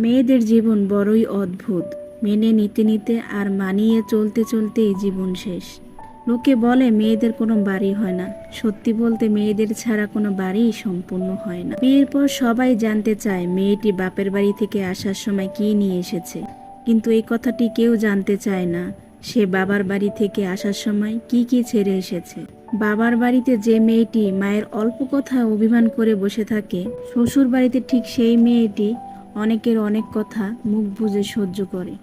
মেয়েদের জীবন বড়ই অদ্ভুত। মেনে নিতে নিতে আর মানিয়ে চলতে চলতেই জীবন শেষ। লোকে বলে মেয়েদের কোনো বাড়ি হয় না। সত্যি বলতে মেয়েদের ছাড়া কোনো বাড়িই সম্পূর্ণ হয় না। বিয়ের পর সবাই জানতে চায় মেয়েটি বাপের বাড়ি থেকে আসার সময় কি নিয়ে এসেছে। কিন্তু এই কথাটি কেউ জানতে চায় না। সে বাবার বাড়ি থেকে আসার সময় কি কি ছেড়ে এসেছে। বাবার বাড়িতে যে মেয়েটি মায়ের অল্প কথায় অভিমান করে বসে থাকে শ্বশুর বাড়িতে ঠিক সেই মেয়েটি অনেকের অনেক কথা মুখ বুজে সহ্য করে।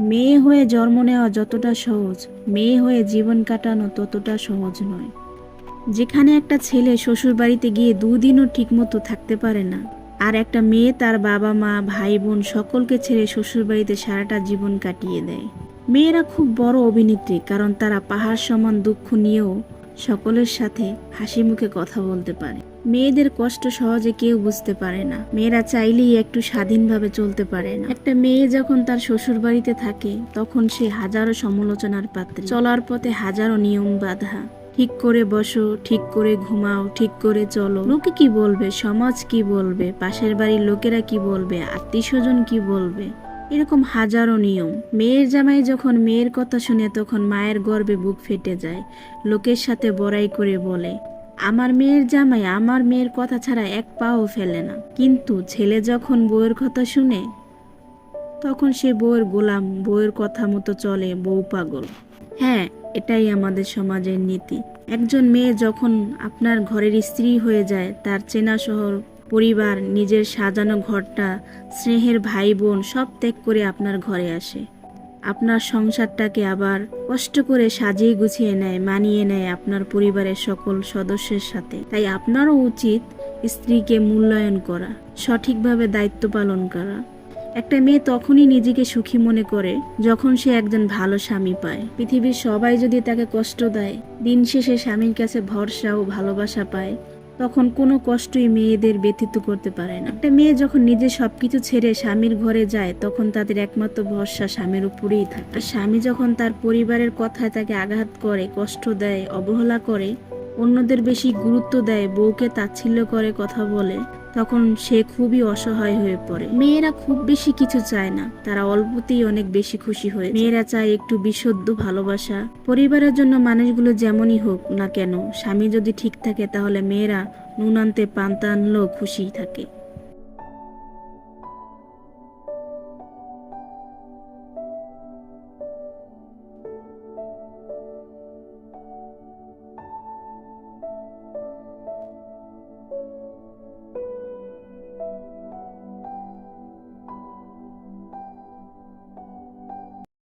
মেয়ে হয়ে জন্ম নেওয়া যতটা সহজ, মেয়ে হয়ে জীবন কাটানো ততটা সহজ নয়। যেখানে একটা ছেলে শ্বশুর বাড়িতে গিয়ে দুদিনও ঠিকমতো থাকতে পারে না, আর একটা মেয়ে তার বাবা মা, ভাই বোন সকলকে ছেড়ে শ্বশুর বাড়িতে সারাটা জীবন কাটিয়ে দেয়। মেয়েরা খুব বড় অভিনেত্রী, কারণ তারা পাহাড় সমান দুঃখ নিয়েও সকলের সাথে হাসি মুখে কথা বলতে পারে। মেয়েদের কষ্ট সহজে কেউ বুঝতে পারে না। মেয়েরা চাইলেই একটু স্বাধীনভাবে চলতে পারে না। একটা মেয়ে যখন তার শ্বশুর বাড়িতে থাকে, তখন সে হাজারো সমালোচনার পাত্রে। চলার পথে হাজারো নিয়ম বাধা। ঠিক করে বসো, ঠিক করে ঘুমাও, ঠিক করে চলো। লোকে কি বলবে? সমাজ কি বলবে? পাশের বাড়ির লোকেরা কি বলবে? আত্মীয় স্বজন কি বলবে? এরকম হাজারো নিয়ম। মেয়ের জামাই যখন মেয়ের কথা শুনে তখন মায়ের গর্বে বুক ফেটে যায়। লোকের সাথে বড়াই করে বলে, আমার মেয়ের জামাই আমার মেয়ের কথা ছাড়া এক পাও ফেলে না। কিন্তু ছেলে যখন বউয়ের কথা শুনে, তখন সে বউয়ের গোলাম, বউয়ের কথা মতো চলে, বউ পাগল। হ্যাঁ এটাই আমাদের সমাজের নীতি। একজন মেয়ে যখন আপনার ঘরের স্ত্রী হয়ে যায়, তার চেনা শহর পরিবার, নিজের সাজানো ঘরটা, স্নেহের ভাই বোন সব ত্যাগ করে আপনার ঘরে আসে। আপনার সংসারটাকে আবার কষ্ট করে সাজিয়ে গুছিয়ে নেয়, মানিয়ে নেয় আপনার পরিবারের সকল সদস্যের সাথে। তাই আপনারও উচিত স্ত্রীকে মূল্যায়ন করা, সঠিকভাবে দায়িত্ব পালন করা। একটা মেয়ে তখনই নিজেকে সুখী মনে করে যখন সে একজন ভালো স্বামী পায়। পৃথিবীর সবাই যদি তাকে কষ্ট দেয়, দিন শেষে স্বামীর কাছে ভরসা ও ভালোবাসা পায় তখন কোনো কষ্টই মেয়েদের ব্যথিত করতে পারে না। একটা মেয়ে যখন নিজে সবকিছু ছেড়ে স্বামীর ঘরে যায়, তখন তাদের একমাত্র ভরসা স্বামীর উপরেই থাকে। আর স্বামী যখন তার পরিবারের কথায় তাকে আঘাত করে, কষ্ট দেয়, অবহেলা করে, অন্যদের বেশি গুরুত্ব দেয়, বউকে তাচ্ছিল্য করে, কথা বলে তখন সে খুবই অসহায় হয়ে পড়ে। মেয়েরা খুব বেশি কিছু চায় না। তারা অল্পতেই অনেক বেশি খুশি হয়ে মেয়েরা চায় একটু বিশুদ্ধ ভালোবাসা। পরিবারের জন্য মানুষগুলো যেমনই হোক না কেন, স্বামী যদি ঠিক থাকে তাহলে মেয়েরা নুন আনতে পান্তা আনলেও খুশি থাকে।